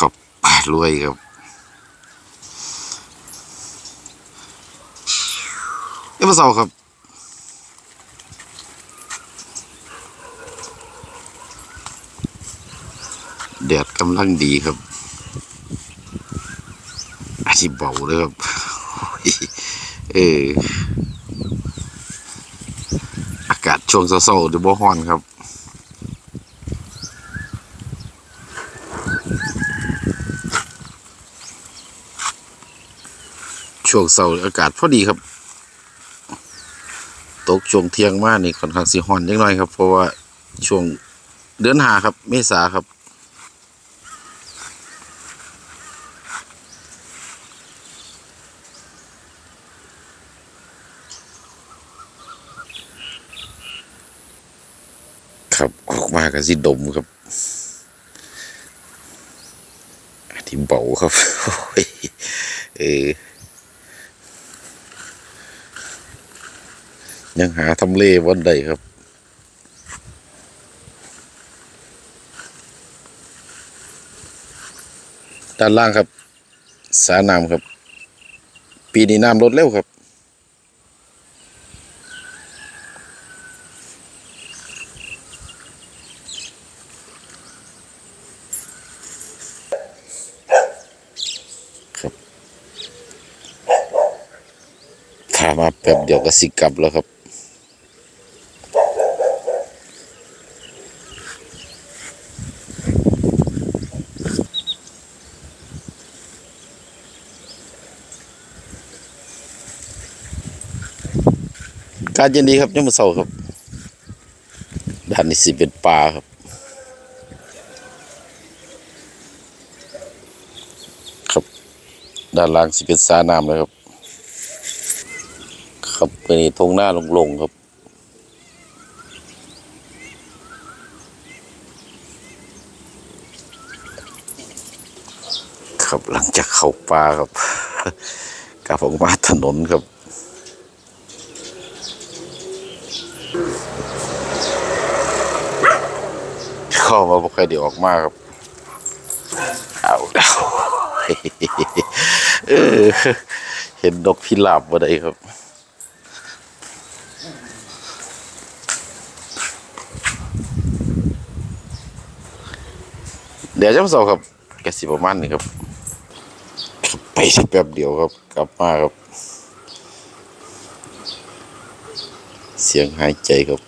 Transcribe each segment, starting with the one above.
ครับรวยครับเอ้ยมาเสาครับแดดกำลังดีครับอาชีพเบาเลยครับ เออ อากาศช่วงเศร้าๆหรือบ่ฮ้อนครับ ช่วงเสาร์อากาศพอดีครับ ตกช่วงเที่ยงมากนี่ค่อนข้างสิฮ้อนจังหน่อยครับ เพราะว่าช่วงเดือนหาครับ เมษาครับครับออกมาก็สิดมครับที่เบาครับ เออ ยังหาทำเลวันใดครับ ด้านล่างครับ สาน้ำครับ ปีนี้น้ำลดเร็วครับ ครับถ้ามาแป๊บเดียวก็สิกลับแล้วครับ การเย็นดีครับยังมาเศร้าครับด้านนี้สิเป็นป่าครับ ครับ ด้านล่างสิเป็นสาน้ำเลยครับ ครับเป็นทงหน้าลงๆครับครับหลังจากเข้าป่าครับกลับออกมาถนนครับ เข้ามาบ่ค่อยได้ออกมาครับเอาเออเห็นดอกพิราบบ่ได้ครับเดี๋ยวจะมาสอบครับกสิประมาณนี้ครับครับ ไปสักแป๊บเดียวครับ กลับมาครับ เสียงหายใจครับ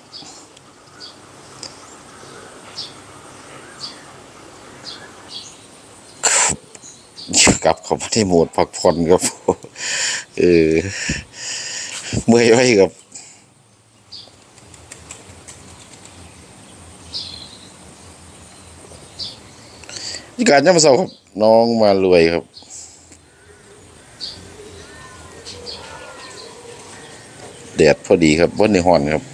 กลับเขามาในโหมดพักผ่อนครับเออเมื่อยไว้ครับนี่การย่ำเสาครับน้องมารวยครับแดดพอดีครับบนในหอนครับ